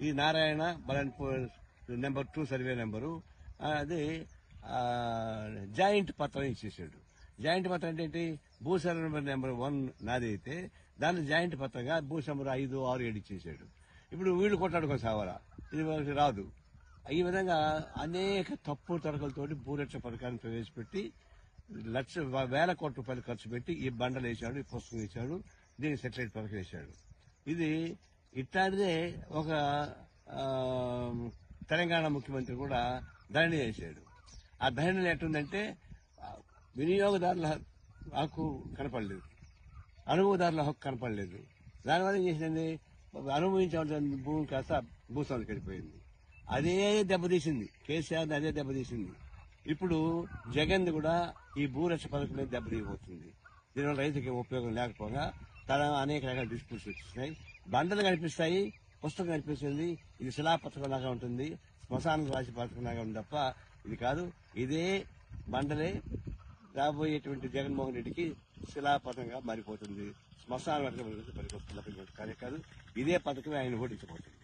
ఈ Narayana Balanpur number two survey number. అది joint పత్రం ఇచ్చేసాడు. జాయింట్ పత్రం అంటే ఏంటి? భూ నెంబర్ నెంబర్ వన్ నాది అయితే దాన్ని జాయింట్ పత్రంగా భూ ఐదు ఆరు ఏడు ఇచ్చేసాడు. ఇప్పుడు వీళ్ళు కొట్లాడుకో సావరా ఇది వాళ్ళకి రాదు. ఈ విధంగా అనేక తప్పు తరగలతోటి భూరక్ష పథకాన్ని ప్రవేశపెట్టి లక్ష వేల కోట్ల రూపాయలు ఖర్చు పెట్టి ఈ బండలు వేశాడు ఈ పుస్తకం వేశాడు దీనికి సెటిలైట్ పథకం వేశాడు. ఇది ఇట్లాంటిదే ఒక తెలంగాణ ముఖ్యమంత్రి కూడా ధరణి చేశాడు. ఆ ధరణిలో ఎట్టుందంటే వినియోగదారుల హక్కు కనపడలేదు. అనుభవదారుల హక్కు కనపడలేదు. దానివల్ల ఏం చేసిందండి అనుభవించవలసిన భూమి కాస్త భూస్వామికి వెళ్ళిపోయింది. అదే దెబ్బతీసింది కేసీఆర్ అదే దెబ్బతీసింది ఇప్పుడు జగన్ కూడా ఈ భూరక్ష పథకం దెబ్బతీయబోతుంది దీనివల్ల రైతుకి ఉపయోగం లేకపోగా తన అనేక రకాల డిస్ప్యూట్స్ వచ్చినాయి బండలు కనిపిస్తాయి పుస్తకం కనిపిస్తుంది. ఇది శిలా పథకం లాగా ఉంటుంది. శ్మశానం రాసి పథకం లాగా ఉంది తప్ప ఇది కాదు. ఇదే బండలే రాబోయేటువంటి జగన్మోహన్ రెడ్డికి శిలాపథంగా మారిపోతుంది. శ్మశానం వర్గం పనికొస్తున్నటువంటి కార్యకాలు ఇదే పథకమే ఆయన ఓడించబోతుంది